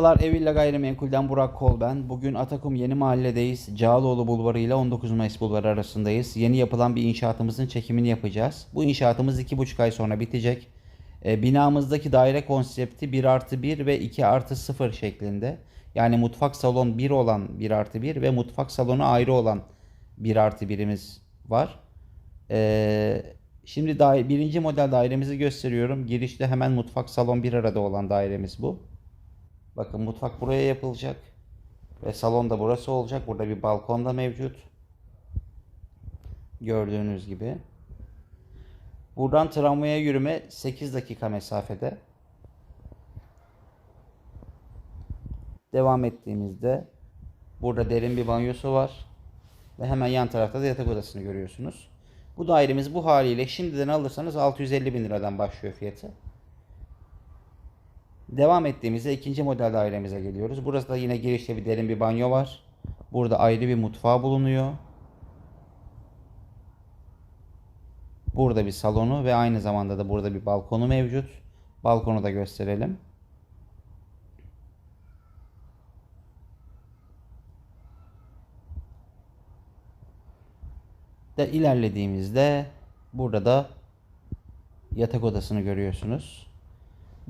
Merhabalar Evilla Gayrimenkul'den Burak Kol ben. Bugün Atakum Yeni Mahalle'deyiz. Cağaloğlu Bulvarı ile 19 Mayıs Bulvarı arasındayız. Yeni yapılan bir inşaatımızın çekimini yapacağız. Bu inşaatımız 2,5 ay sonra bitecek. E, binamızdaki daire konsepti 1 artı 1 ve 2 artı 0 şeklinde. Yani mutfak salon 1 olan 1 artı 1 ve mutfak salonu ayrı olan 1 artı 1'imiz var. E, şimdi daire, birinci model dairemizi gösteriyorum. Girişte hemen mutfak salon bir arada olan dairemiz bu. Bakın mutfak buraya yapılacak. Ve salon da burası olacak. Burada bir balkon da mevcut. Gördüğünüz gibi. Buradan tramvaya yürüme 8 dakika mesafede. Devam ettiğimizde burada derin bir banyosu var. Ve hemen yan tarafta da yatak odasını görüyorsunuz. Bu dairemiz bu haliyle şimdiden alırsanız 650 bin liradan başlıyor fiyatı. Devam ettiğimizde ikinci model dairemize geliyoruz. Burası da yine girişte bir derin bir banyo var. Burada ayrı bir mutfağı bulunuyor. Burada bir salonu ve aynı zamanda da burada bir balkonu mevcut. Balkonu da gösterelim. De ilerlediğimizde burada da yatak odasını görüyorsunuz.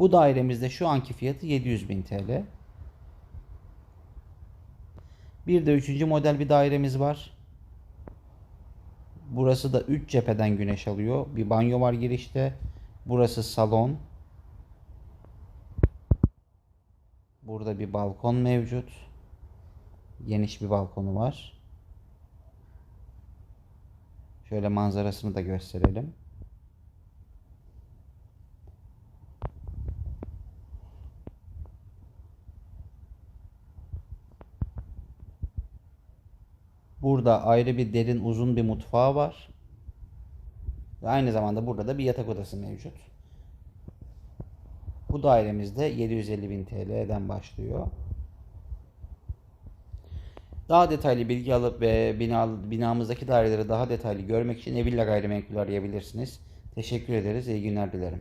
Bu dairemizde şu anki fiyatı 700.000 TL. Bir de üçüncü model bir dairemiz var. Burası da 3 cepheden güneş alıyor. Bir banyo var girişte. Burası salon. Burada bir balkon mevcut. Geniş bir balkonu var. Şöyle manzarasını da gösterelim. Burada ayrı bir derin uzun bir mutfağı var. Ve aynı zamanda burada da bir yatak odası mevcut. Bu dairemizde 750 bin TL'den başlıyor. Daha detaylı bilgi alıp ve bina, binamızdaki daireleri daha detaylı görmek için Evilla Gayrimenkul arayabilirsiniz. Teşekkür ederiz. İyi günler dilerim.